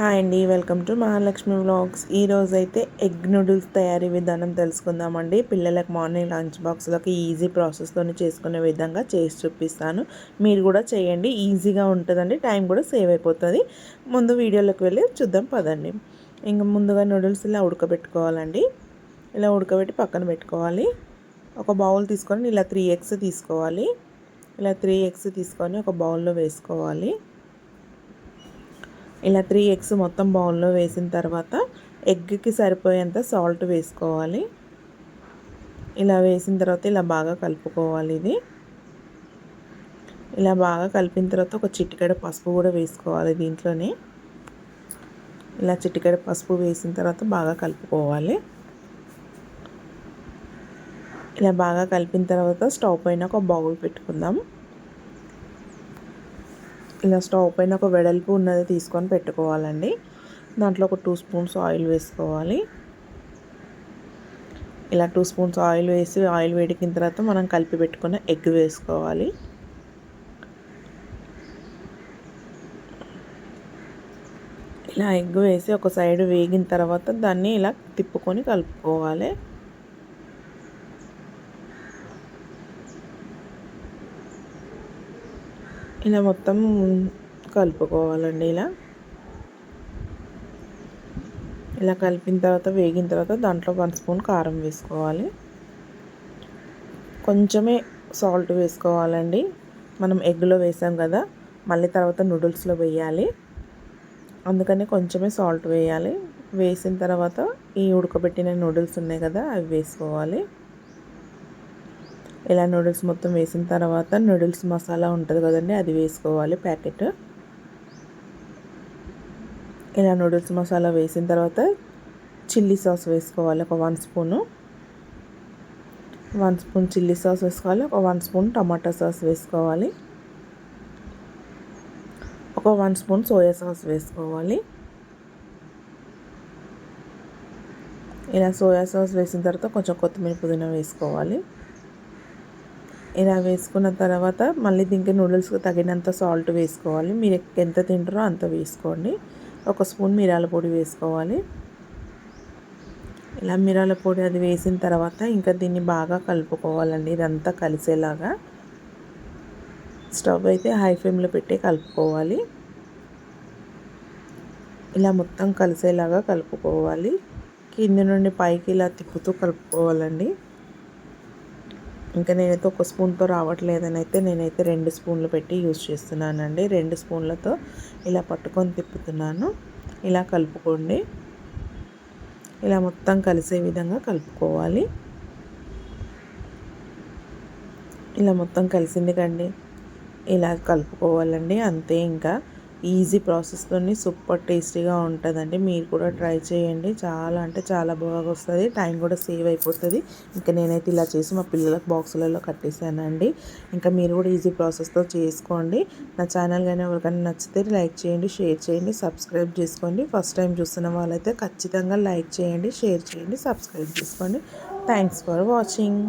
Hi అండి welcome to Mahalakshmi vlogs. ఈరోజు అయితే ఎగ్ నూడిల్స్ తయారీ విధానం తెలుసుకుందామండి. పిల్లలకు మార్నింగ్ లంచ్ బాక్స్లోకి ఈజీ ప్రాసెస్తో చేసుకునే విధంగా చేసి చూపిస్తాను. మీరు కూడా చేయండి ఈజీగా ఉంటుందండి టైం కూడా సేవ్ అయిపోతుంది. ముందు వీడియోలోకి వెళ్ళి చూద్దాం పదండి. ఇంకా ముందుగా నూడిల్స్ ఇలా ఉడకబెట్టుకోవాలండి. ఇలా ఉడకబెట్టి పక్కన పెట్టుకోవాలి. ఒక బౌల్ తీసుకొని ఇలా త్రీ ఎగ్స్ తీసుకోవాలి. ఇలా త్రీ ఎగ్స్ తీసుకొని ఒక బౌల్లో వేసుకోవాలి. ఇలా త్రీ ఎగ్స్ మొత్తం బౌల్లో వేసిన తర్వాత ఎగ్కి సరిపోయేంత సాల్ట్ వేసుకోవాలి. ఇలా వేసిన తర్వాత ఇలా బాగా కలుపుకోవాలి ఇది. ఇలా బాగా కలిపిన తర్వాత ఒక చిటికెడ పసుపు కూడా వేసుకోవాలి దీంట్లోనే. ఇలా చిటికెడ పసుపు వేసిన తర్వాత బాగా కలుపుకోవాలి. ఇలా బాగా కలిపిన తర్వాత స్టవ్ పైన ఒక బౌల్ పెట్టుకుందాం. ఇలా స్టవ్ పైన ఒక వెడల్పు ఉన్నది తీసుకొని పెట్టుకోవాలండి. దాంట్లో ఒక టూ స్పూన్స్ ఆయిల్ వేసుకోవాలి. ఇలా టూ స్పూన్స్ ఆయిల్ వేసి ఆయిల్ వేడికిన తర్వాత మనం కలిపి పెట్టుకున్న ఎగ్ వేసుకోవాలి. ఇలా ఎగ్ వేసి ఒక సైడ్ వేగిన తర్వాత దాన్ని ఇలా తిప్పుకొని కలుపుకోవాలి. ఇలా మొత్తం కలుపుకోవాలండి ఇలా. ఇలా కలిపిన తర్వాత వేగిన తర్వాత దాంట్లో వన్ స్పూన్ కారం వేసుకోవాలి. కొంచెమే సాల్ట్ వేసుకోవాలండి. మనం ఎగ్లో వేసాం కదా మళ్ళీ తర్వాత నూడిల్స్లో వేయాలి. అందుకని కొంచెమే సాల్ట్ వేయాలి. వేసిన తర్వాత ఈ ఉడకబెట్టిన నూడిల్స్ ఉన్నాయి కదా అవి వేసుకోవాలి. ఇలా నూడిల్స్ మొత్తం వేసిన తర్వాత నూడిల్స్ మసాలా ఉంటుంది కదండి అది వేసుకోవాలి ప్యాకెట్. ఇలా నూడిల్స్ మసాలా వేసిన తర్వాత చిల్లీ సాస్ వేసుకోవాలి ఒక one spoon. One spoon chilli sauce వేసుకోవాలి ఒక వన్ స్పూన్ టమాటా సాస్ వేసుకోవాలి. ఒక వన్ స్పూన్ సోయా సాస్ వేసుకోవాలి. ఇలా సోయా సాస్ వేసిన తర్వాత కొంచెం కొత్తిమీర పుదీనా వేసుకోవాలి. ఇలా వేసుకున్న తర్వాత మళ్ళీ దీనికి నూడిల్స్కి తగినంత సాల్ట్ వేసుకోవాలి. మీరు ఎంత తింటారో అంత వేసుకోండి. ఒక స్పూన్ మిరాల పొడి వేసుకోవాలి. ఇలా మిరాల పొడి అది వేసిన తర్వాత ఇంకా దీన్ని బాగా కలుపుకోవాలండి. ఇదంతా కలిసేలాగా స్టవ్ అయితే హై ఫ్లేమ్లో పెట్టి కలుపుకోవాలి. ఇలా మొత్తం కలిసేలాగా కలుపుకోవాలి. కింద నుండి పైకి ఇలా తిప్పుతూ కలుపుకోవాలండి. ఇంకా నేనైతే ఒక స్పూన్తో రావట్లేదని అయితే నేనైతే రెండు స్పూన్లు పెట్టి యూజ్ చేస్తున్నానండి. రెండు స్పూన్లతో ఇలా పట్టుకొని తిప్పుతున్నాను. ఇలా కలుపుకోండి. ఇలా మొత్తం కలిసే విధంగా కలుపుకోవాలి. ఇలా మొత్తం కలిసింది కండి. ఇలా కలుపుకోవాలండి. అంతే ఇంకా. ఈజీ ప్రాసెస్తో సూపర్ టేస్టీగా ఉంటుందండి. మీరు కూడా ట్రై చేయండి. చాలా అంటే చాలా బాగా వస్తుంది టైం కూడా సేవ్ అయిపోతుంది. ఇంకా నేనైతే ఇలా చేసి మా పిల్లలకు బాక్సులలో కట్టేశానండి ఇంకా మీరు కూడా ఈజీ ప్రాసెస్తో చేసుకోండి. నా ఛానల్ కానీ ఎవరికైనా నచ్చితే లైక్ చేయండి షేర్ చేయండి సబ్స్క్రైబ్ చేసుకోండి. ఫస్ట్ టైం చూస్తున్న వాళ్ళైతే ఖచ్చితంగా లైక్ చేయండి షేర్ చేయండి సబ్స్క్రైబ్ చేసుకోండి. Thanks for watching.